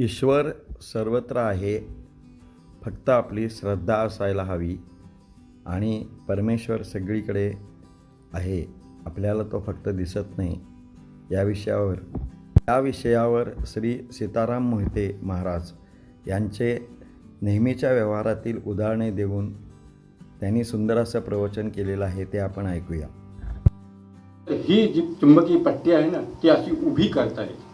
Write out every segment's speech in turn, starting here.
ईश्वर सर्वत्र आहे. फक्त आपली श्रद्धा असायला हवी आणि परमेश्वर सगळीकडे आहे. आपल्याला तो फक्त दिसत नाही. या विषयावर या विषयावर श्री सीताराम मोहिते महाराज यांचे नेहमीच्या व्यवहारातील उदाहरणे देऊन त्यांनी सुंदर असं प्रवचन केलेलं आहे ते आपण ऐकूया. ही जी चुंबकीय पट्टी आहे ना ती अशी उभी करता येते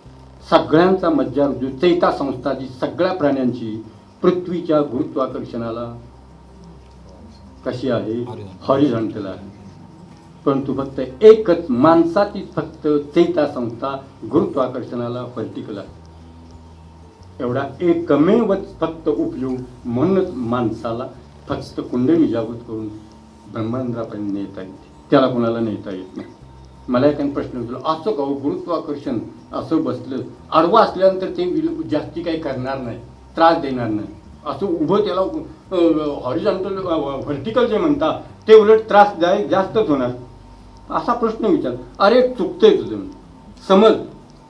सगळ्यांचा मज्जा चैता संस्था जी सगळ्या प्राण्यांची पृथ्वीच्या गुरुत्वाकर्षणाला कशी आहे? हॉरिझॉन्टल आहे. परंतु फक्त एकच माणसाची फक्त चैता संस्था गुरुत्वाकर्षणाला व्हर्टिकल आहे. एवढा एकमेवच फक्त उपयोग म्हणूनच माणसाला फक्त कुंडली जागृत करून ब्रह्मांद्रापर्यंत नेता येते. त्याला कोणाला नेता येत नाही. मला एकाने प्रश्न विचारला असं का हो, गुरुत्वाकर्षण असं बसलं. आडवं असल्यानंतर ते विल- जास्ती काही करणार नाही. त्रास देणार नाही. असं उभं त्याला हॉरिझॉन्टल व्हर्टिकल जे म्हणता ते उलट त्रासदायक जास्तच होणार. असा प्रश्न विचार अरे चुकतंय तुझं समज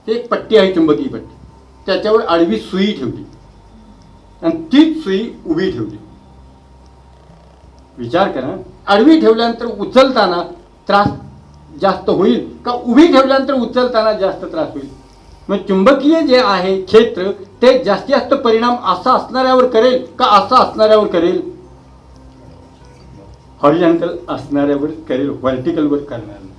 एक पट्टी आहे चुंबकीय पट्टी. त्याच्यावर आडवी सुई ठेवली. आणि तीच सुई उभी ठेवली. विचार करा. आडवी ठेवल्यानंतर उचलताना त्रास जास्त होईल का उभी ठेवल्यानंतर उचलताना जास्त त्रास होईल? मग चुंबकीय जे आहे क्षेत्र ते जास्तीत जास्त परिणाम असा असणाऱ्यावर करेल का असा असणाऱ्यावर करेल? हॉरिझॉन्टल असणाऱ्यावर करेल व्हर्टिकलवर करणार नाही.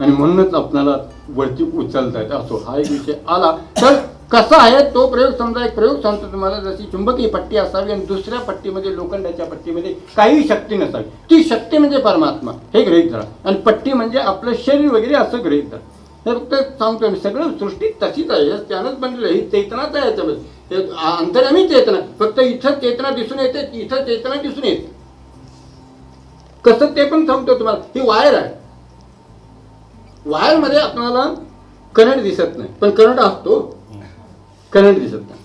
आणि म्हणूनच आपणाला वरती उचलता येत असो हा एक विषय आला. तर कसा आहे तो प्रयोग समजा एक प्रयोग सांगतो तुम्हाला जशी चुंबकीय पट्टी असावी आणि दुसऱ्या पट्टीमध्ये लोखंडाच्या पट्टीमध्ये काही शक्ती नसावी. ती शक्ती म्हणजे परमात्मा. हे गृहित धरा. आणि पट्टी म्हणजे आपलं शरीर वगैरे असं गृहित धरा. हे फक्त सांगतो मी सगळं सृष्टी तशीच आहे. त्यानंच बनलेलं ही चेतनाच आहे याच्यामध्ये. हे अंतरामी चेतना. फक्त इथं चेतना दिसून येते इथं चेतना दिसून येते. कसं ते पण सांगतो तुम्हाला. ही वायर आहे. वायरमध्ये आपल्याला करंट दिसत नाही. पण करंट असतो. करंट दिसत नाही.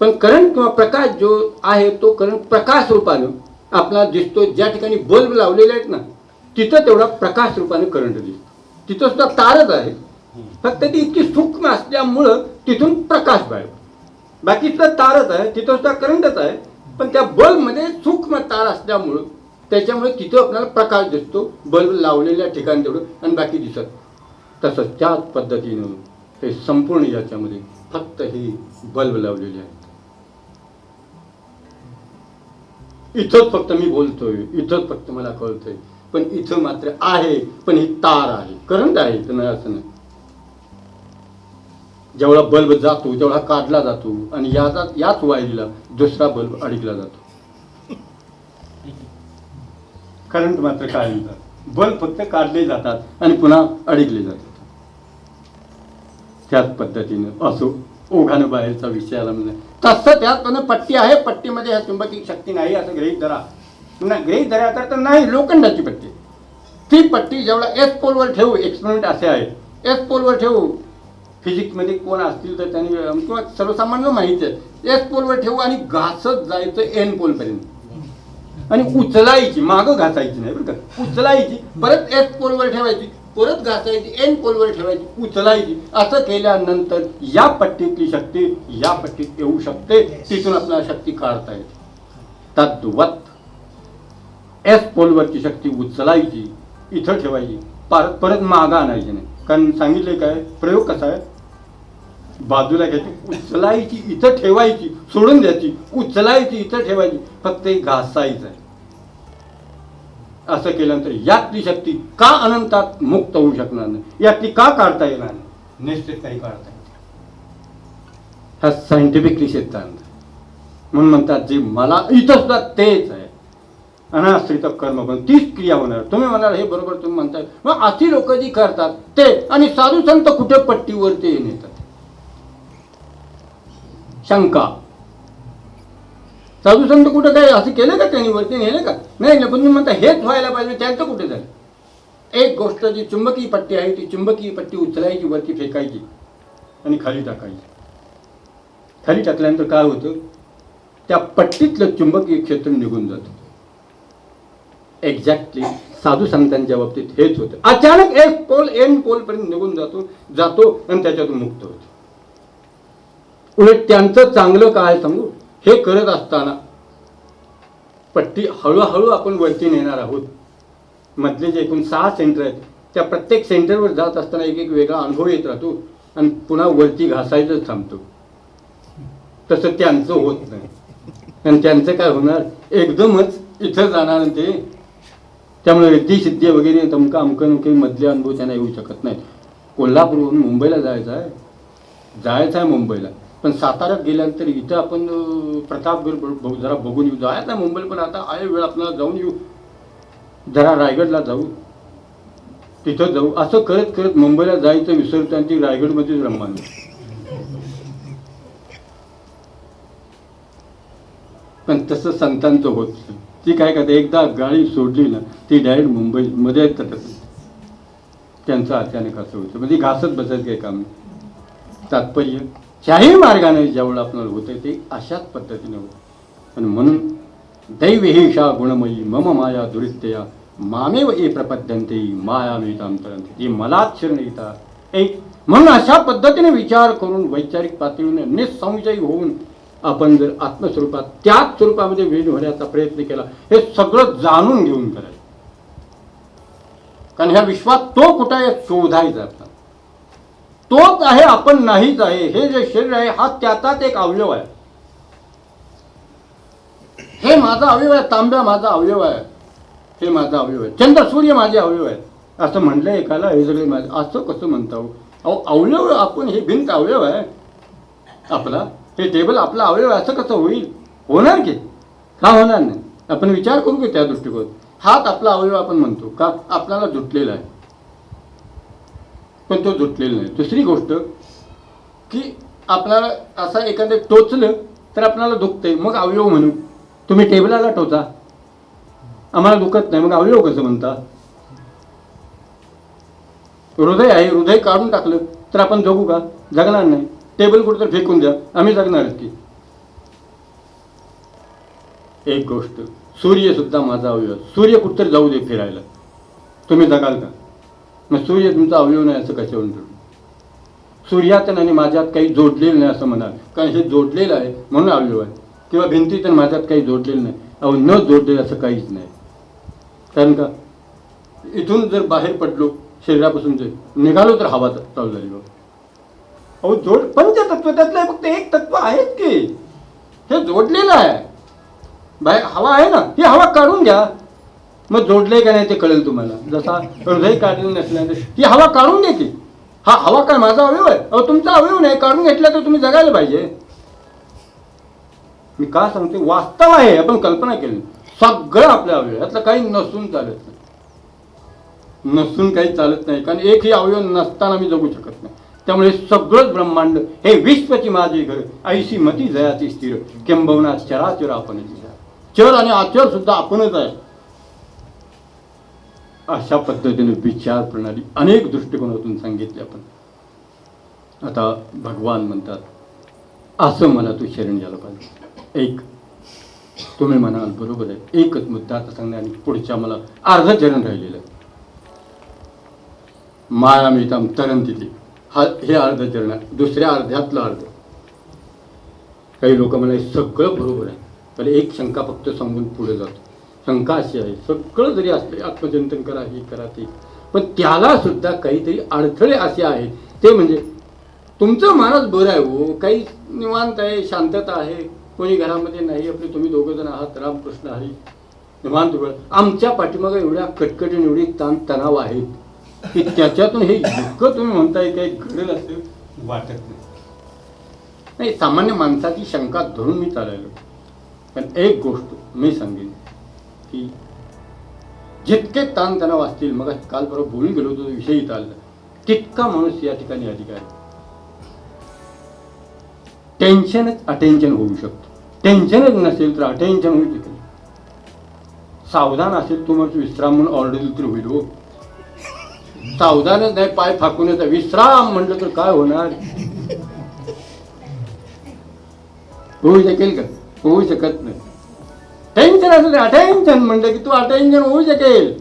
पण करंट किंवा प्रकाश जो आहे तो करंट प्रकाश रूपानं आपल्याला दिसतो. ज्या ठिकाणी बल्ब लावलेले आहेत ना तिथं तेवढा प्रकाश रूपाने करंट दिसतो. तिथं सुद्धा तारच आहे. फक्त ती इतकी सूक्ष्म असल्यामुळं तिथून प्रकाश बाहेर बाकी सुद्धा तारच आहे तिथं सुद्धा करंटच आहे. पण त्या बल्बमध्ये सूक्ष्म तार असल्यामुळं त्याच्यामुळे तिथं आपल्याला प्रकाश दिसतो. बल्ब लावलेल्या ठिकाणी तेवढं आणि बाकी दिसत. तसंच त्याच पद्धतीनं हे संपूर्ण याच्यामध्ये फक्त ही बल्ब लावलेले आहेत इथंच फक्त मी बोलतोय इथंच फक्त मला कळतोय. पण इथं मात्र आहे पण ही तार आहे करंट आहे तर नाही असं नाही. जेवढा बल्ब जातो तेवढा काढला जातो आणि याचा याच वायरीला दुसरा बल्ब अडकला जातो. करंट मात्र काय जातात बल्ब फक्त काढले जातात आणि पुन्हा अडकले जातात. त्याच पद्धतीनं असो ओघानं बाहेरचा विषय आला म्हणजे तसं त्यात पण पट्टी आहे पट्टीमध्ये ह्या चुंबकीय शक्ती नाही असं गृहित धरा. पुन्हा गृहित धरा तर नाही लोखंडाची पट्टी. ती पट्टी जेवढा एस पोलवर ठेवू एक्सपेरिमेंट असे आहे एस पोलवर ठेवू. फिजिक्समध्ये कोण असतील तर त्यांनी किंवा सर्वसामान्य माहिती आहे. एस पोलवर ठेवू आणि घासत जायचं एन पोलपर्यंत आणि उचलायची मागं घासायची नाही बरं का? उचलायची परत एस पोलवर ठेवायची. परत घासायची एन पोलवर ठेवायची उचलायची. असं केल्यानंतर या पट्टीतली शक्ती या पट्टीत येऊ शकते. तिथून आपल्याला शक्ती काढता येते. तद्वत एस पोलवरची शक्ती उचलायची इथं ठेवायची. परत परत मागं आणायची नाही. कारण सांगितले काय? प्रयोग कसा आहे? बाजूला घ्यायची उचलायची इथं ठेवायची सोडून द्यायची. उचलायची इथं ठेवायची. फक्त एक घासायचं आहे. असं केल्यानंतर यातली शक्ती का अनंतात मुक्त होऊ शकणार नाही? यातली का काढता येणार नाही? निश्चित काही काढता येते हा सायंटिफिकली सिद्धांत. म्हणून म्हणतात जे मला इथं सुद्धा तेच आहे. अनाश्रित कर्म पण तीच क्रिया होणार. तुम्ही म्हणाल हे बरोबर तुम्ही म्हणताय. मग अशी लोक जी करतात ते आणि साधू संत कुठे पट्टीवर ते नेतात? शंका. साधू संत कुठं काय असं केलं का त्यांनी वरती नेलं का? नाही ना पण तुम्ही म्हणता हेच व्हायला पाहिजे त्यांचं कुठे झालं? एक गोष्ट जी चुंबकीय पट्टी आहे ती चुंबकीय पट्टी उचलायची वरती फेकायची आणि खाली टाकायची. खाली टाकल्यानंतर काय होतं? त्या पट्टीतलं चुंबकीय क्षेत्र निघून जातं. एक्झॅक्टली साधू संतांच्या बाबतीत हेच होतं. अचानक एक पोल एन पोल पर्यंत निघून जातो जातो आणि त्याच्यातून मुक्त होतो. उलट त्यांचं चांगलं काय सांगू? हे करत असताना पट्टी हळूहळू आपण वरती नेणार आहोत. मधले जे एकूण सहा सेंटर आहेत त्या प्रत्येक सेंटरवर जात असताना एक एक वेगळा अनुभव येत राहतो आणि पुन्हा वरती घासायचं थांबतो. तसं त्यांचं होत नाही. आणि त्यांचं काय होणार? एकदमच इथं जाणार ते त्यामुळे रिद्धी सिद्धी वगैरे तमका अमकं नमके मधले अनुभव त्यांना येऊ शकत नाही कोल्हापूरहून मुंबईला जायचं आहे. जायचं आहे मुंबईला. पण साताऱ्यात गेल्यानंतर इथं आपण प्रतापगड ब- जरा बघून येऊ. जायचं आहे मुंबईला पण आता आहे वेळ आपल्याला जाऊन येऊ. जरा रायगडला जाऊ. तिथं जाऊ. असं करत करत मुंबईला जायचं विसरतो आणि ती रायगडमध्येच रममान पण तसं संतांचं होत ती काय करते? एकदा गाडी सोडली ना ती डायरेक्ट मुंबईमध्ये येतात त्यांचं अचानक असं होतं. म्हणजे घासत बसायचं काही काम तात्पर्य? शाही मार्गाने ज्यावेळेला आपल्याला होतं ते अशाच पद्धतीने होतं. आणि म्हणून दैवहिषा गुणमयी मम माया दुरित्यया मामेव ए प्रपद्यंते माया मिळतांतरंते ती मलाच शरण येतात एक म्हणून अशा पद्धतीने विचार करून वैचारिक पातळीने निसंशयी होऊन आपण जर आत्मस्वरूपात त्याच स्वरूपामध्ये विलीन होण्याचा प्रयत्न केला हे सगळं जाणून घेऊन करायचं. कारण ह्या विश्वात तो कुठं शोधायचा तोच आहे आपण नाहीच आहे. हे जे शरीर आहे हा त्याचाच एक अवयव आहे. हे माझा अवयव आहे तांब्या माझा अवयव आहे. हे माझा अवयव आहे. चंद्र सूर्य माझे अवयव आहे असं म्हणलं एकाला हे सगळे माझे असं कसं म्हणता हो? अहो अवयव आपण हे भिंत अवयव आहे. आपला हे टेबल आपला अवयव आहे असं कसं होईल? होणार की? का होणार नाही? आपण विचार करू की त्या दृष्टिकोन हात आपला अवयव आपण म्हणतो का? आपल्याला जुटलेला आहे. पण तो जुटलेला नाही. दुसरी गोष्ट की आपल्याला असं एखादं टोचलं तर आपल्याला दुखतंय. मग अवयव म्हणू तुम्ही टेबलाला टोचा. आम्हाला दुखत नाही मग अवयव कसं म्हणता? हृदय आहे हृदय काढून टाकलं तर आपण जगू का? जगणार नाही. टेबल कुठं फेकून द्या. आम्ही जगणार की. एक गोष्ट सूर्य सुद्धा माझा अवयव सूर्य कुठतरी जाऊ दे फिरायला. तुम्ही जगाल का? मग सूर्य तुमचा अवयव नाही असं कशावरून ठरवलं सूर्यातन आणि माझ्यात काही जोडलेलं नाही असं म्हणाल कारण हे जोडलेलं आहे म्हणून अवयव आहे. किंवा भिंती आणि माझ्यात काही जोडलेलं नाही. अहो न जोडलेलं असं काहीच नाही. कारण का? इथून जर बाहेर पडलो शरीरापासून जर निघालो तर हवा चालू झाली बघ अहो जोड पंचतत्व त्यातलं फक्त एक तत्व आहेच की. हे जोडलेलं आहे. बाहेर हवा आहे ना ही हवा काढून घ्या. मग जोडले का नाही ते कळेल तुम्हाला. जसा हृदय काढलेलं नसल्यानंतर ही हवा काढून घ्या हा हवा काय माझा अवयव आहे. अहो तुमचा अवयव नाही काढून घेतला तर तुम्ही जगायला पाहिजे. मी का सांगते? वास्तव आहे आपण कल्पना केली. सगळं आपल्या अवयव आहे. यातलं काही नसून चालत नाही. नसून काही चालत नाही. कारण एकही अवयव नसताना मी जगू शकत नाही. त्यामुळे सगळंच ब्रह्मांड हे विश्वची माझी घर. ऐशी मती जयाची स्थिर. किंबवना चराचर आपण चर आणि आचर सुद्धा आपणच आहे. अशा पद्धतीने विचार प्रणाली अनेक दृष्टिकोनातून सांगितले आपण. आता भगवान म्हणतात असं मला तू शरण झालं पाहिजे. एक तुम्ही म्हणाल बरोबर आहे. एकच मुद्दा आता सांगणार आणि पुढच्या मला अर्ध चरण राहिलेलं माया माया मिताम तिथे. हा हे अर्ध चरण आहे. दुसऱ्या अर्ध्यातलं अर्ध. काही लोक मला हे सगळं बरोबर आहे. पण एक शंका फक्त सांगून पुढे जातो. शंका अशी आहे. सगळं जरी असले आत्मचिंतन करा हे करा ते. पण त्याला सुद्धा काहीतरी अडथळे असे आहेत. ते म्हणजे तुमचं मानस बरं आहे हो. काही निवांत आहे शांतता आहे. कोणी घरामध्ये नाही आपले तुम्ही दोघं जण आहात. रामकृष्ण हरी. निवांत वेळ आमच्या पाठीमागं एवढ्या कटकटीन एवढी ताण तणाव आहेत. की त्याच्यातून हे इतकं तुम्ही म्हणताय काही घडेल असं वाटत नाही. नाही सामान्य माणसाची शंका धरून मी चालायलो. पण एक गोष्ट मी सांगेन. असतील जितके ताणतणाव असतील मग काल बरोबर बोलून गेलो होतो विषयी इथं आला. तितका माणूस या ठिकाणी अधिकारी टेन्शनच अटेन्शन होऊ शकतो. टेन्शनच नसेल तर अटेन्शन होऊ शकत. सावधान असेल तुम्हाला विश्राम म्हणून ऑर्डर दिली तरी होईल हो. सावधानच नाही पाय फाकून विश्राम म्हटलं तर काय होणार? होऊ शकेल का? होऊ शकत नाही. अटेन्शन असलं तर अटेन्शन म्हणलं की तू अटेन्शन होऊ शकेल.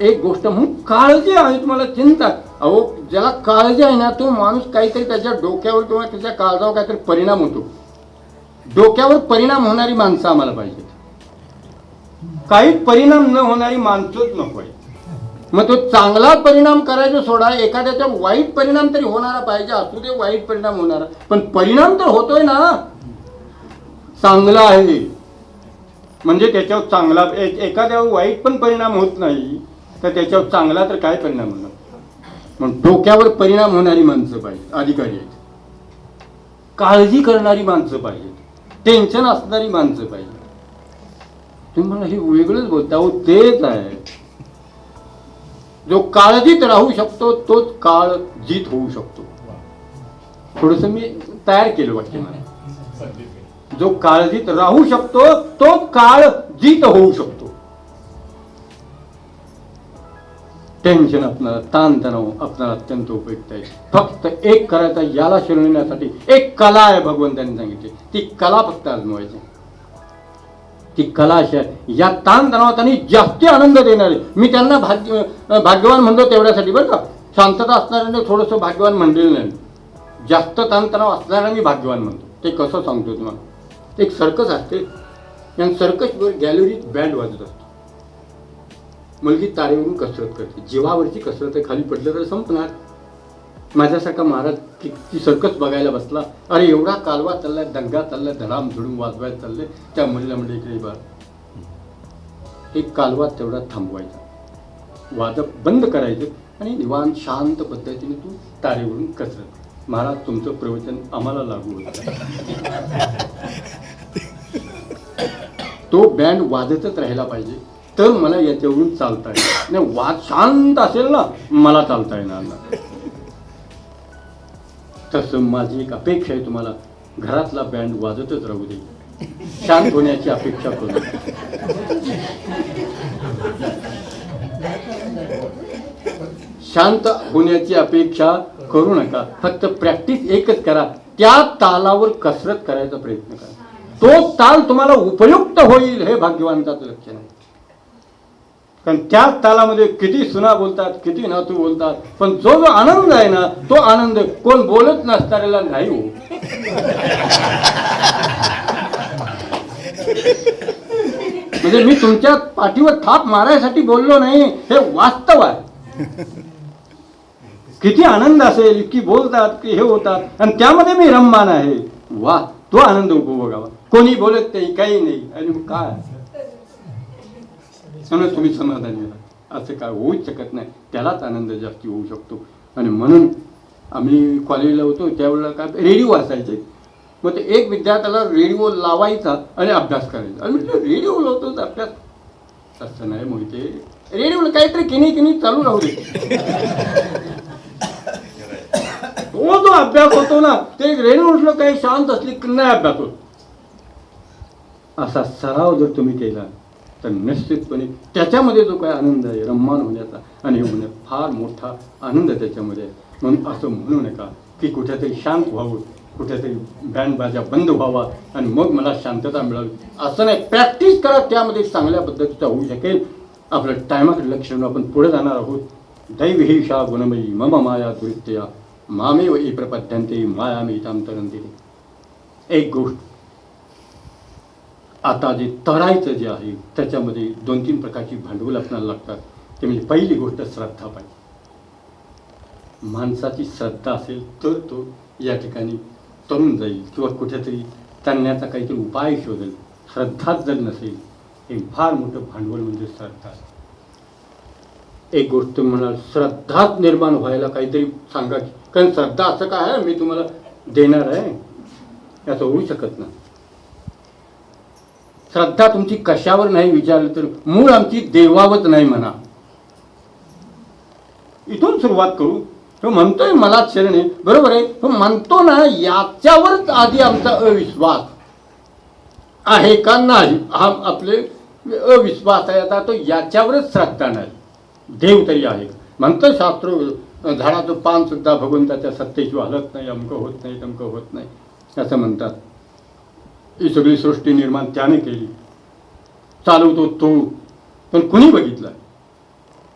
एक गोष्ट म्हणून काळजी आहे तुम्हाला चिंता. अहो ज्याला काळजी आहे ना तो माणूस काहीतरी त्याच्या डोक्यावर किंवा त्याच्या काळजावर काहीतरी परिणाम होतो. डोक्यावर परिणाम होणारी माणसं आम्हाला पाहिजेत. काही परिणाम न होणारी माणसंच नको आहे मग तो चांगला परिणाम करायचा सोडा एखाद्याचा वाईट परिणाम तरी होणारा पाहिजे असू दे वाईट परिणाम होणारा. पण परिणाम तर होतोय ना. चांगला आहे. म्हणजे त्याच्यावर चांगला एखाद्यावर वाईट पण परिणाम होत नाही तर त्याच्यावर चांगला तर काय परिणाम होणार? मग डोक्यावर परिणाम होणारी माणसं पाहिजे अधिकारी आहेत. काळजी करणारी माणसं पाहिजेत. टेन्शन असणारी माणसं पाहिजे तुम्ही मला हे वेगळंच बोलता. हो तेच आहे. जो काळजीत राहू शकतो तोच काळ जीत होऊ शकतो. थोडस मी तयार केलं वाटते मला. जो काळजीत राहू शकतो तो काळ जीत होऊ शकतो. टेन्शन आपणाला ताणतणाव आपणाला अत्यंत उपयुक्त आहे. फक्त एक करायचा याला शिरविण्यासाठी एक कला आहे भगवंतांनी सांगितली. ती कला फक्त आजमावायची. ती कला अशी आहे. या ताणतणावात आणि जास्त आनंद देणारे. मी त्यांना भाग्य भाग्यवान म्हणतो तेवढ्यासाठी बरं का. शांतता असणाऱ्याने थोडंसं भाग्यवान म्हणलेलं नाही. जास्त ताणतणाव असणाऱ्या मी भाग्यवान म्हणतो. ते कसं सांगतो तुम्हाला? एक सर्कस असते. आणि सर्कसवर गॅलरीत बँड वाजत असतो. मुलगी तारेवरून कसरत करते. जीवावरची कसरत आहे. खाली पडलं तर संपणार. माझ्यासारखा महाराज ती- सर्कस बघायला बसला. अरे एवढा कालवा चाललाय दंगा चाललाय धडाम झुडूम वाजवायला चाललंय. त्या मुलीला म्हणजे इकडे बा एक कालवा तेवढा थांबवायचा. वादक बंद करायचं. आणि निवांत शांत पद्धतीने तू तारेवरून कसरत महाराज तुमचं प्रवचन आम्हाला लागू होतं. तो बँड वाजतच राहिला पाहिजे. तर मला याच्यावरून चालता येईल. नाही वाद शांत असेल ना मला चालता येणार ना तसं माझी एक अपेक्षा आहे तुम्हाला. घरातला बँड वाजतच राहू दे. शांत होण्याची अपेक्षा करू शांत होण्याची अपेक्षा करू नका. फक्त प्रॅक्टिस एकच करा. त्या तालावर कसरत करायचा प्रयत्न करा. तो ताल तुम्हाला उपयुक्त होईल हे भाग्यवंताचं लक्षण आहे कारण त्याच तालामध्ये किती सुना बोलतात किती नातू बोलतात पण जो जो आनंद आहे ना तो आनंद कोण बोलत नसणाऱ्याला नाही हो. म्हणजे मी तुमच्या पाठीवर थाप मारायसाठी बोललो नाही हे वास्तव आहे. किती आनंद असेल इतकी बोलतात की हे होतात. आणि त्यामध्ये मी रममान आहे. वा तो आनंद उपभोगावा कोणी बोलत नाही काही नाही. आणि काय? म्हणून तुम्ही समाधानी असं काय होऊच शकत नाही. त्यालाच आनंद जास्ती होऊ शकतो. आणि म्हणून आम्ही कॉलेजला होतो त्यावेळेला काय रेडिओ असायचे. मग ते एक विद्यार्थ्याला रेडिओ लावायचा आणि अभ्यास करायचा. आणि म्हटलं रेडिओ लावतो तर अभ्यास? तसं नाही मोहिते रेडिओला काहीतरी किनी किनी चालू राहू दे. तो जो अभ्यास होतो ना ते रेणू काही शांत असली की नाही अभ्यास होत असा सराव जर तुम्ही केला तर निश्चितपणे त्याच्यामध्ये जो काय आनंद आहे रम्मान होण्याचा आणि हे फार मोठा आनंद त्याच्यामध्ये. म्हणून असं म्हणू नका की कुठेतरी शांत व्हावं कुठेतरी बँड बाजा बंद व्हावा आणि मग मला शांतता मिळावी. असं नाही प्रॅक्टिस करा त्यामध्ये चांगल्या पद्धतीचा होऊ शकेल. आपलं टायमाकडे लक्ष आपण पुढे जाणार आहोत. दैव ही शा गुणमयी मम माया दुरित्या. मामेव ई प्रपद्यंते माया मी एक गोष्ट आता जे तरायचं जे आहे त्याच्यामध्ये दोन तीन प्रकारची भांडवल आपल्याला लागतात ते म्हणजे पहिली गोष्ट श्रद्धा पाहिजे. माणसाची श्रद्धा असेल तर तो या ठिकाणी तरुण जाईल किंवा कुठेतरी तणण्याचा काहीतरी उपाय शोधेल. श्रद्धाच जर नसेल हे फार मोठं भांडवल म्हणजे श्रद्धा एक गोष्ट म्हणाल श्रद्धाच निर्माण व्हायला काहीतरी सांगा की कारण श्रद्धा असं काय आहे? मी तुम्हाला देणार आहे. असं होऊ शकत नाही. श्रद्धा तुमची कशावर नाही विचारलं तर मूळ आमची देवावत नाही म्हणा. इथून सुरुवात करू. तो म्हणतोय मला शरण. आहे बरोबर आहे. तो म्हणतो ना याच्यावरच आधी आमचा अविश्वास आहे का नाही? हा आपले अविश्वास आहे. आता तो याच्यावरच श्रद्धा नाही. देव तरी आहे. म्हणतं शास्त्र झाडाचं पान सुद्धा भगवंताच्या सत्तेशिवाय हलत नाही अमकं होत नाही तमकं होत नाही असं म्हणतात. ही सगळी सृष्टी निर्माण त्याने केली. चालवतो तो पण कुणी बघितलं?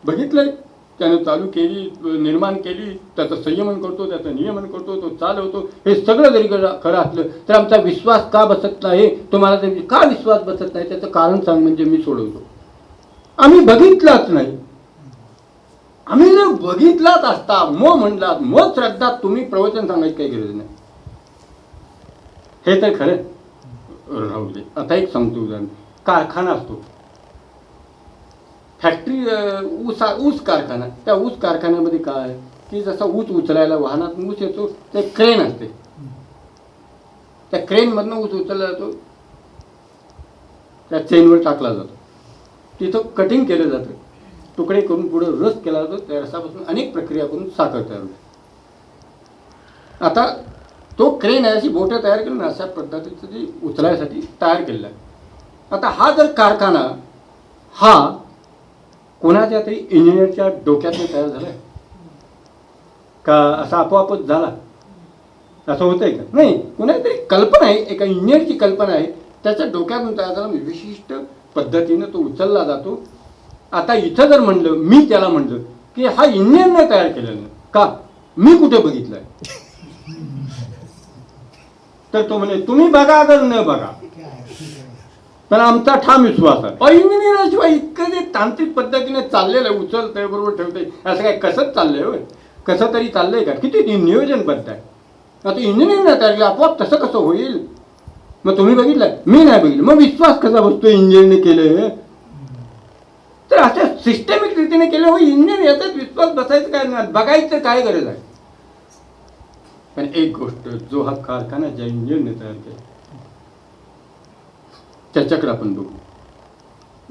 बघितलंय? त्यानं चालू केली निर्माण केली त्याचं संयमन करतो त्याचं नियमन करतो तो चालवतो. हे सगळं जरी खरं खरं असलं तर आमचा विश्वास का बसत नाही? तुम्हाला ते का विश्वास बसत नाही? त्याचं कारण सांग म्हणजे मी सोडवतो. आम्ही बघितलाच नाही. आम्ही जर बघितलाच असता म म्हणलात म श्रद्धा तुम्ही प्रवचन सांगायची काही गरज नाही. हे तर खरं. राहू दे. आता एक सांगतो उदाहरण. कारखाना असतो. फॅक्टरी ऊस ऊस कारखाना. त्या ऊस कारखान्यामध्ये काय? की जसा ऊस उचलायला वाहनात ऊस येतो ते क्रेन असते. त्या क्रेनमधनं ऊस उचलला जातो. त्या चेनवर टाकला जातो. तिथं कटिंग केलं जातं. तुकडे करून पुढे रस केला जातो त्या रसापासून अनेक प्रक्रिया करून साखर तयार होते आता तो क्रेन आहे अशी बोटं तयार केली ना अशा पद्धतीचं ती उचलायसाठी तयार केलेला आहे. आता हा जर कारखाना हा कोणाच्या तरी इंजिनियरच्या डोक्यातून तयार झालाय? का असा आपोआपच झाला? असं होतंय का? नाही कोणाची तरी कल्पना आहे एका इंजिनियरची कल्पना आहे त्याच्या डोक्यातून तयार झाला म्हणजे विशिष्ट पद्धतीनं तो उचलला जातो आता इथं जर म्हणलं मी त्याला म्हणलं की हा इंजिनियरने तयार केलेला नाही. का? मी कुठे बघितलंय? तर तो म्हणे तुम्ही बघा अगर न बघा. पण आमचा ठाम विश्वास आहे. इंजिनियरशिवाय इतकं जे तांत्रिक पद्धतीने चाललेलं आहे उचलतंय बरोबर ठेवतंय असं काय कसंच चाललंय होय? कसं तरी चाललंय का? किती नियोजनबद्ध आहे. आता इंजिनिअरिंग तयार केलं आपोआप तसं कसं होईल? मग तुम्ही बघितलं मी नाही बघितलं. मग विश्वास कसा बसतो इंजिनिअरने केलं? तर अशा सिस्टमिक रीतीने केलं हो इंजिनियर याचाच विश्वास बसायचं काय नाही बघायचं काय गरज आहे? पण एक गोष्ट जो हा कारखाना ज्या इंजिनियरने तयार केला त्याच्याकडे आपण बघू.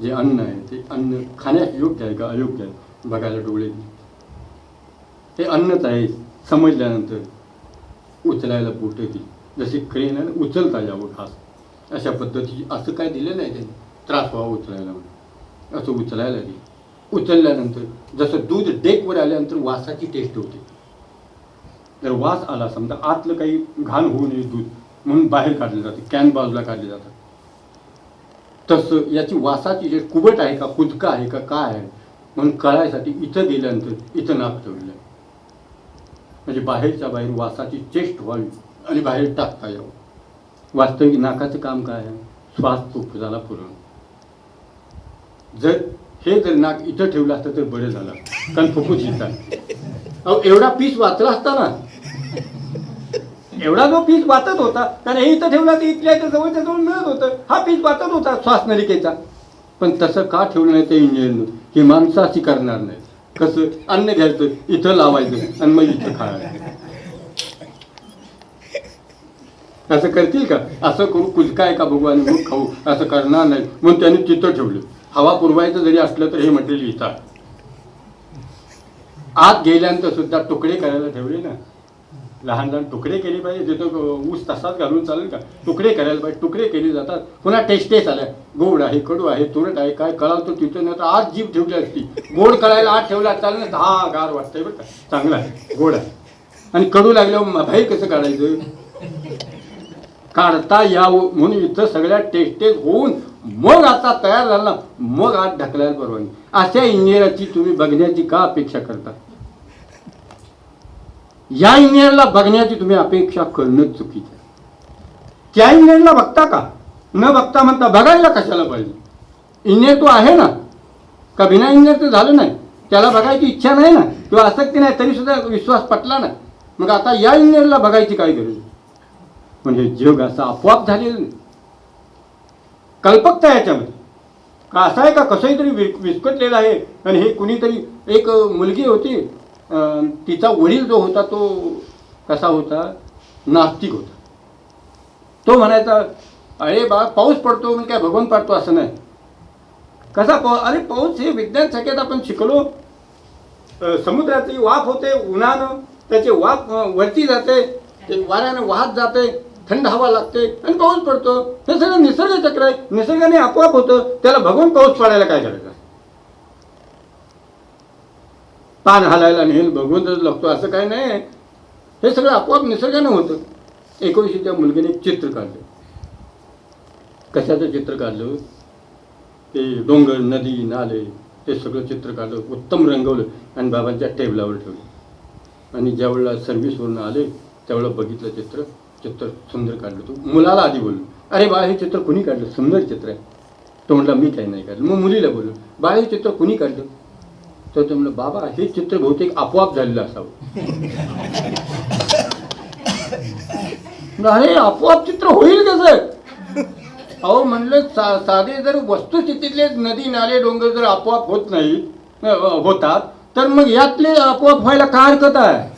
जे अन्न आहे ते अन्न खाण्यास योग्य आहे का अयोग्य आहे बघायला डोळे ते हे अन्नच आहे समजल्यानंतर उचलायला बोट ती जसे क्रेन आहे उचलता यावं खास अशा पद्धतीची असं काय दिलेलं आहे त्यांनी? त्रास व्हावा उचलायला म्हणून. असं उचलायला लागली उचलल्यानंतर जसं दूध डेकवर आल्यानंतर वासाची टेस्ट होते. जर वास आला समजा आतलं काही घाण होऊ नये दूध म्हणून बाहेर काढलं जाते कॅन बाजूला काढले जातात तसं याची वासाची जे कुबट आहे का कुदका आहे का काय आहे म्हणून कळायसाठी इथं गेल्यानंतर इथं नाक ठेवलं म्हणजे बाहेरच्या बाहेर वासाची चेष्ट व्हावी आणि बाहेर टाकता यावं. वास्तविक नाकाचं काम काय आहे? श्वास फुफ्फुसाला पुरवणं जर हे जर नाक इथं ठेवलं असतं तर बरं झालं. कारण फुफ्फुस येतात अहो एवढा पीस वाचला असता ना. एवढा जो पीस वाचत होता कारण हे इथं ठेवला तर इथल्या जवळच्या जवळ मिळत होतं. हा पीस वाचत होता श्वासनलिकेचा. पण तसं का ठेवलं नाही ते इंजिनियरनं ही माणसं अशी करणार नाही. कसं? अन्न घ्यायचं इथं लावायचं आणि मग म्हणजे इथं खायचं असं करतील का? असं करू कुलकाय का भगवान? मग खाऊ असं करणार नाही. म्हणून त्यांनी तिथं ठेवलं. हवा पुरवायचं जरी असलं तर हे मटेरियल इथं आत गेल्यानंतर सुद्धा तुकडे करायला ठेवले ना. लहान लहान तुकडे केले पाहिजे तिथं ऊस तसाच घालून चालेल का? तुकडे करायला पाहिजे तुकडे केले जातात. पुन्हा टेस्टेस आल्या. गोड आहे कडू आहे तुरट आहे काय कळावतो तिथं नाही तर आज जीभ ठेवली असती. गोड कळायला आत ठेवला चालेल ना दहा गार वाटतंय बरं का. चांगला आहे गोड आहे. आणि कडू लागल्यावर म- बाहेर कसं काढायचं? काढता यावं म्हणून इथं सगळ्या टेस्टेस होऊन मग आता तयार झाला मग आत ढकलायला परवानगी. अशा इंजिनियरची तुम्ही बघण्याची का अपेक्षा करता? या इंजिनियरला बघण्याची तुम्ही अपेक्षा करणं चुकीचं आहे. त्या इंजिनियरला बघता का? न बघता म्हणता बघायला कशाला पाहिजे? इंजिनियर तो आहे ना? का बिना इंजिनियर तर झालं नाही. त्याला बघायची इच्छा नाही ना? किंवा आसक्ती नाही तरी सुद्धा विश्वास पटला ना मग आता या इंजिनियरला बघायची काय गरज म्हणजे जग असं आपोआप झालेलं नाही कल्पकता याच्यामध्ये. का असं आहे का? कसंही तरी वि विस्कटलेलं आहे. आणि हे कुणीतरी एक मुलगी होती. तिचा वडील जो होता तो कसा होता? नास्तिक होता. तो म्हणायचा अरे बा पाऊस पडतो. म्हणजे काय भगवान पडतो असं नाही. कसा पाऊस अरे पाऊस हे विज्ञान सगळ्यात आपण शिकलो. समुद्राची वाफ होते उन्हानं. त्याचे वाफ वरती जाते. ते वाऱ्यानं वाहत जाते. थंड हवा लागते आणि पाऊस पडतो. हे सगळं निसर्ग चक्र आहे. निसर्गाने आपोआप होतं. त्याला बघून पाऊस पडायला काय करायचं पान हालायला आणि बघूनच लागतो. असं काय नाही. हे सगळं आपोआप निसर्गाने होतं. एकोणीसशे त्या मुलगीने एक चित्र काढलं. कशाचं चित्र काढलं? ते डोंगर नदी नाले हे सगळं चित्र काढलं. उत्तम रंगवलं आणि बाबांच्या टेबलावर ठेवलं. आणि ज्यावेळेला सर्व्हिसवरून आले त्यावेळेला बघितलं चित्र. चित्र सुंदर काढलं तू. मुलाला आधी बोललो अरे बाळ हे चित्र कुणी काढलं? सुंदर चित्र आहे. तो म्हटला मी काही नाही काढलं. मग मुलीला बोललो बाळ हे चित्र कुणी काढलं? तर तो म्हणलं बाबा हे चित्र बहुतेक आपोआप झालेलं असावं. अरे आपोआप चित्र होईल कसं अहो म्हणलं सा साधे जर वस्तुस्थितीतले नदी नाले डोंगर जर आपोआप होत नाही होतात तर मग यातले आपोआप व्हायला काय हरकत आहे?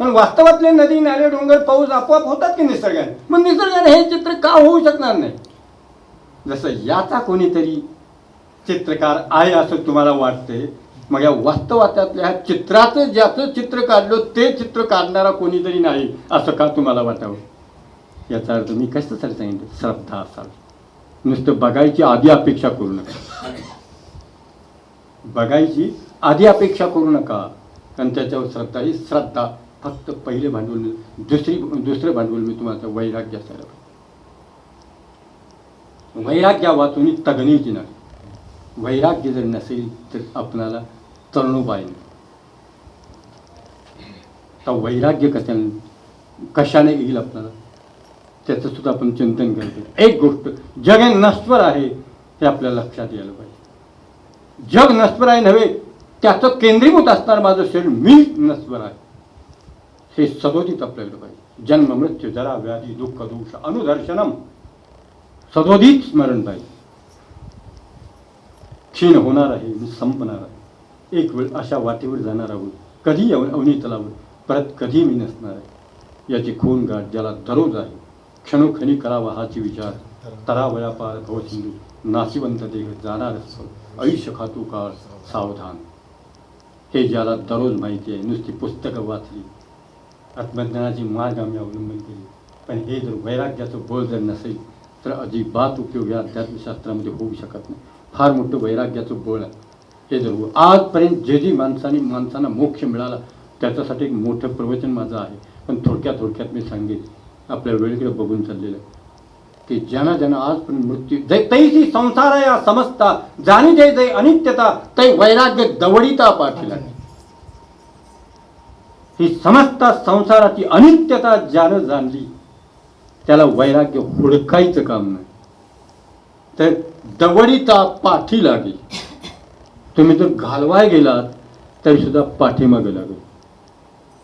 पण वास्तवातले नदी नाले डोंगर पाऊस आपोआप होतात की निसर्गाने? मग निसर्गाने हे चित्र का होऊ शकणार नाही? जसं याचा कोणीतरी चित्रकार आहे असं तुम्हाला वाटते मग या वास्तवातल्या ह्या चित्राचं ज्याचं चित्र काढलं ते चित्र काढणारा कोणीतरी नाही असं का तुम्हाला वाटावं? याचा अर्थ मी कशासाठी सांगितलं? श्रद्धा असावी. नुसतं बघायची आधी अपेक्षा करू नका. बघायची आधी अपेक्षा करू नका. कारण त्याच्यावर श्रद्धा ही श्रद्धा. फक्त पहिले भांडवल दुसरी दुसरं भांडवल मी तुम्हाला वैराग्य असायला पाहिजे वैराग्या वाचून तगणीची नाही वैराग्य जर नसेल तर आपणाला तरणोबाय नाही. तर वैराग्य कशाने कशाने येईल आपल्याला त्याचं सुद्धा आपण चिंतन करतो. एक गोष्ट जग हे नश्वर आहे हे आपल्याला लक्षात यायला पाहिजे. जग नश्वर आहे नव्हे त्याचं केंद्रीभूत असणार माझं शरीर मी नश्वर आहे. हे सदोदित आपल्याकडे पाहिजे. जन्म मृत्यू जरा व्याधी दुःख दोष अनुदर्शनम. सदोदित स्मरण पाहिजे. क्षीण होणार आहे मी संपणार आहे. एक वेळ अशा वाटेवर जाणार आहोत. कधी अव- अवनीतलावर परत कधी मी नसणार आहे. याची खून गाठ ज्याला दररोज आहे. क्षणोक्षणी करावा हाची विचार. तरावया पार भवसिंधू नाशिवंत देह जाणार आयुष्य खातू काळ सावधान. हे ज्याला दररोज माहिती आहे नुसती पुस्तकं वाचली आत्मज्ञानाची मार्ग आम्ही अवलंबन केली. पण हे जर वैराग्याचं बळ जर नसेल तर अजिबात उपयोग या अध्यात्मशास्त्रामध्ये होऊ शकत नाही. फार मोठं वैराग्याचं बळ आहे. हे जर हो- आजपर्यंत जे जी माणसाने माणसांना मोक्ष मिळाला त्याच्यासाठी एक मोठं प्रवचन माझं आहे. पण थोडक्यात थोडक्यात मी सांगेन आपल्या वेळेकडे बघून चाललेलं आहे. की ज्यांना ज्यांना आजपर्यंत मृत्यू जय तैसी संसार या समजता जाणी जय जय अनित्यता तै वैराग्य दवडिता पाठीला. ही समस्त संसाराची अनित्यता ज्यानं जाणली त्याला वैराग्य हुडकायचं काम नाही. तर दवडीचा पाठी लागेल. तुम्ही जर घालवाय गेलात तरी सुद्धा पाठीमागे लागेल.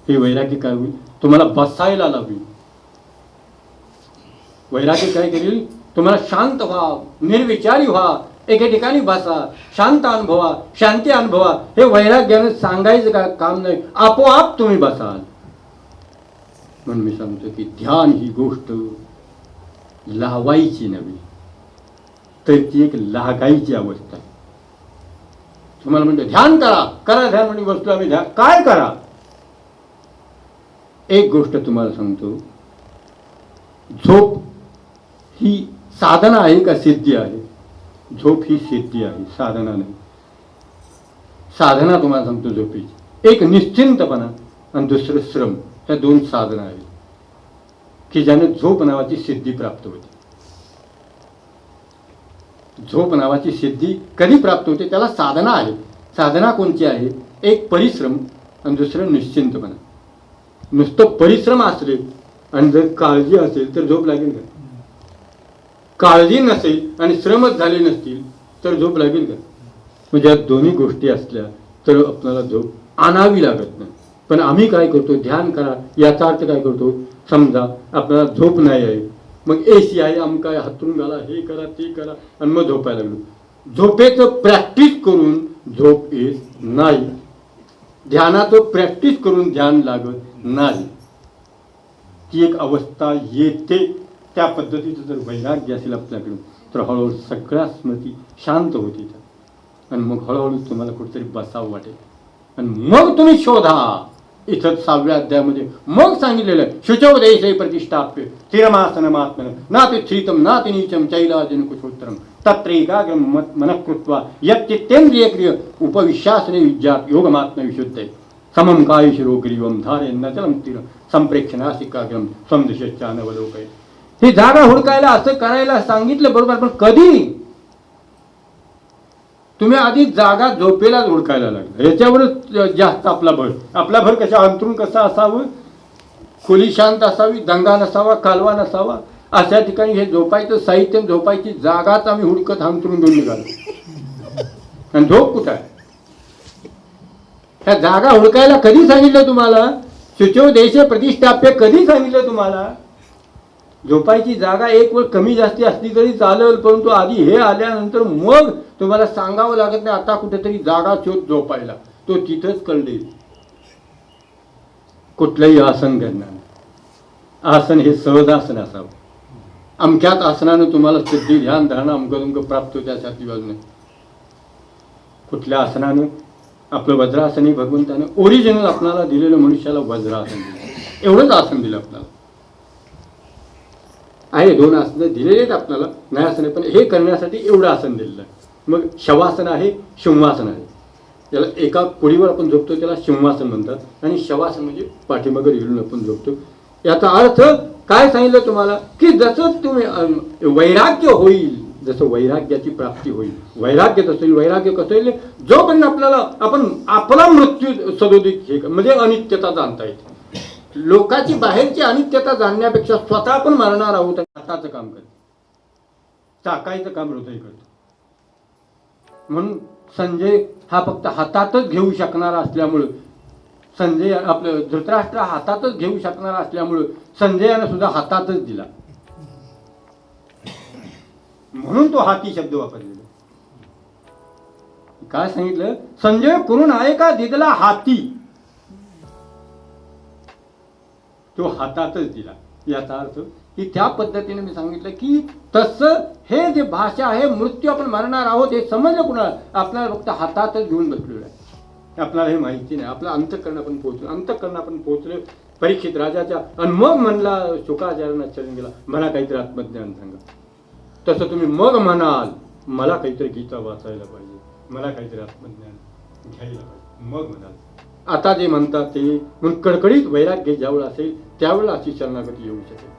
हे वैराग्य काय होईल? तुम्हाला बसायला लागेल. वैराग्य काय करेल? तुम्हाला शांत व्हा निर्विचारी व्हा. एके ठिकाणी बसा. शांत अनुभवा शांती अनुभवा. हे वैराग्याने सांगायचं का काम नाही. आपोआप तुम्ही बसाल. म्हणून मी सांगतो की ध्यान ही गोष्ट लावायची नव्हे तर ती एक लागायची अवस्था आहे. तुम्हाला म्हणतो ध्यान करा. करा ध्यान म्हणजे वस्तू आम्ही ध्यान. काय करा? एक गोष्ट तुम्हाला सांगतो. झोप ही साधना आहे का सिद्धी आहे? झोप ही सिद्धी आहे साधना नाही. साधना तुम्हाला सांगतो झोपेची. एक निश्चिंतपणा आणि दुसरं श्रम ह्या दोन साधना आहेत. की ज्याने झोप नावाची सिद्धी प्राप्त होते. झोप नावाची सिद्धी कधी प्राप्त होते? त्याला साधना आहे. साधना कोणती आहे? एक परिश्रम आणि दुसरं निश्चिंतपणा. नुसतं परिश्रम असले आणि जर काळजी असेल तर झोप लागेल का? काळजी नसेल आणि श्रमच झाले नसतील तर झोप लागेल का? म्हणजे या दोन्ही गोष्टी असल्या तर आपल्याला झोप आणावी लागत नाही. पण आम्ही काय करतो? ध्यान करा. याचा अर्थ काय करतो? समजा आपल्याला झोप नाही आहे. मग ए सी आहे आम काय हातून घाला हे करा ते करा आणि मग झोपायला लागलो. झोपेचं प्रॅक्टिस करून झोप येत नाही. ध्यानाचं प्रॅक्टिस करून ध्यान लागत नाही. ती एक अवस्था येते. त्या पद्धतीचं जर वैराग्य असेल आपल्याकडून तर हळूहळू सगळ्या स्मृती शांत होती त्या आणि मग हळूहळू तुम्हाला कुठेतरी बसावं वाटेल. आणि मग तुम्ही शोधा. इथं सहाव्या अध्यायामध्ये मग सांगितलेलं आहे शुचोदेशे प्रतिष्ठाप्य स्थिरमासनमात्मन नाति ना ते नीचम चैलाजन कुशोत्तरम तत्र एकाग्रम मत मनः कृत्वा क्रिय उपविश्वासने विद्यात योगमात्म विशुद्ध। समम काय ग्रीवम धारे नचलम तीर। संप्रेक्षणासिकाग्रम समदिशानवलोकय ही जागा हुडकायला असं करायला सांगितलं बरोबर पण कधी? तुम्ही आधी जागा झोपेला हुडकायला लागला. याच्यावरच जास्त आपला भर. आपला भर कशा अंतरून कसा असावं? खोली शांत असावी दंगा नसावा कालवा नसावा अशा ठिकाणी हे झोपायचं साहित्य झोपायची जागाच आम्ही हुडकत अंतरून घेऊन निघालो. आणि झोप कुठं आहे? ह्या जागा हुडकायला कधी सांगितलं तुम्हाला? सुचव देश प्रतिष्ठाप्य कधी सांगितलं तुम्हाला? झोपायची जागा एक वेळ कमी जास्ती असली तरी चालेल परंतु आधी हे आल्यानंतर मग तुम्हाला सांगावं लागत नाही आता कुठेतरी जागा शोध झोपायला. तो तिथंच कळले. कुठलंही आसन करणार आसन हे सहज आसन असावं. अमक्यात आसनानं तुम्हाला सिद्धी ध्यान धारणा अमकं तुमकं प्राप्त होत्या अशा ती बाजूने कुठल्या आसनानं? आपलं वज्रासन हे भगवंतानं ओरिजिनल आपणाला दिलेलं मनुष्याला वज्रासन दिलं. एवढंच आसन दिलं आपल्याला. आहे दोन आसनं दिलेले आहेत आपल्याला नाही आसन आहे, पण हे करण्यासाठी एवढं आसन दिलेलं आहे. मग शवासन आहे शिंवासन आहे. त्याला एका पुढीवर आपण झोपतो त्याला शिंवासन म्हणतात. आणि शवासन म्हणजे पाठीमागे येऊन आपण झोपतो याचा अर्थ काय सांगितलं तुम्हाला? की जसं तुम्ही वैराग्य होईल जसं वैराग्याची प्राप्ती होईल. वैराग्य कसं होईल वैराग्य कसं होईल? जोपर्यंत आपल्याला आपण आपला मृत्यू सदोदित हे म्हणजे अनित्यता जाणता येते. लोकांची बाहेरची अनित्यता जाणण्यापेक्षा स्वतः आपण मरणार आहोत हाताचं काम करत चाकायचं काम हृदय करतो म्हणून संजय हा फक्त हातातच घेऊ शकणारा असल्यामुळं संजय आपलं धृतराष्ट्र हातातच घेऊ शकणारा असल्यामुळं संजयानं सुद्धा हातातच दिला. म्हणून तो हाती शब्द वापरलेला काय सांगितलं? संजय करून आहे का दिदला हाती? तो हातातच दिला. याचा अर्थ की त्या पद्धतीने मी सांगितलं की तसं हे जे भाषा आहे मृत्यू आपण मरणार आहोत हे समजलं कुणाला? आपल्याला फक्त हातातच घेऊन बसलेलं आहे. आपल्याला हे माहिती नाही. आपलं अंतकरण आपण पोहोचलो. अंतकरण आपण पोहोचलो. परीक्षित राजाच्या आणि मग म्हणला शुकाचार्यांना चरण गेला. मला काहीतरी आत्मज्ञान सांगा. तसं तुम्ही मग म्हणाल मला काहीतरी गीता वाचायला पाहिजे. मला काहीतरी आत्मज्ञान घ्यायला पाहिजे. मग म्हणाल. आता जे म्हणतात ते म्हणून कडकडीत वैराग्य ज्यावेळेला असेल त्यावेळेला अशी शरणागती येऊ शकेल